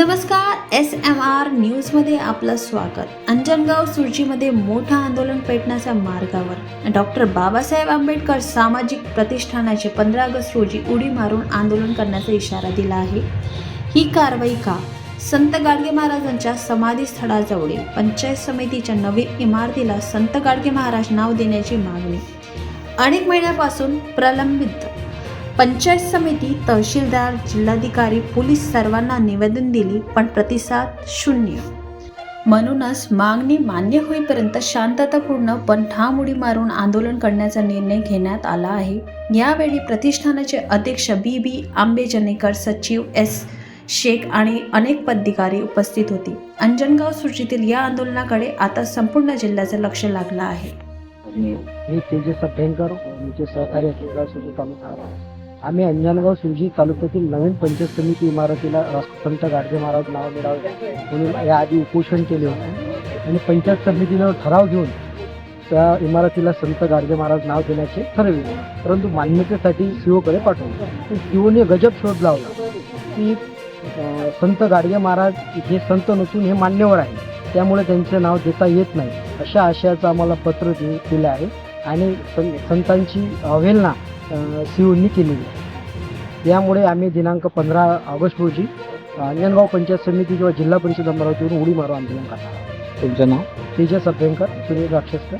नमस्कार S M R न्यूजमध्ये आपलं स्वागत. अंजनगाव सुरजीमध्ये मोठं आंदोलन पेटण्याच्या मार्गावर. डॉक्टर बाबासाहेब आंबेडकर सामाजिक प्रतिष्ठानाचे पंधरा ऑगस्ट रोजी उडी मारून आंदोलन करण्याचा इशारा दिला आहे. ही कारवाई का? संत गाडगे महाराजांच्या समाधीस्थळाजवळील पंचायत समितीच्या नवीन इमारतीला संत गाडगे महाराज नाव देण्याची मागणी. अनेक महिन्यापासून प्रलंबित. पंचायत समिती तहसीलदार जिल्हाधिकारी पोलीस सर्वांना निवेदन दिली पण प्रतिसाद शून्य. म्हणूनच मागणी मान्य होईपर्यंत शांततापूर्ण पण ठाम उडी मारून आंदोलन करण्याचा निर्णय घेण्यात आला आहे. यावेळी प्रतिष्ठानाचे अध्यक्ष बी. बी. आंबेजनेकर सचिव एस. शेख आणि अनेक पदाधिकारी उपस्थित होते. अंजनगाव सूचीतील या आंदोलनाकडे आता संपूर्ण जिल्ह्याचं लक्ष लागलं आहे. आम्ही अंजनगाव शिवजी तालुक्यातील नवीन पंचायत समिती इमारतीला राष्ट्रसंत गाडगे महाराज नाव मिळावे म्हणून याआधी उपोषण केले होते. आणि पंचायत समितीनं ठराव घेऊन त्या इमारतीला संत गाडगे महाराज नाव देण्याचे ठरविले. परंतु मान्यतेसाठी सीओकडे पाठवले. सीओने गजब शोध लावला की संत गाडगे महाराज हे संत नसून हे मान्यवर आहे त्यामुळे त्यांचे नाव देता येत नाही. अशा आशयाचं आम्हाला पत्र दि दिलं आहे. आणि सं संतांची अवहेलना सीओनी केलेली यामुळे आम्ही दिनांक पंधरा ऑगस्ट रोजी अंजनगाव पंचायत समिती किंवा जिल्हा परिषद अमरावतीवरून उडी मारू आंदोलन करणार. तुमचं नाव? तेजस अभ्यंकर सुनील राक्षसकर.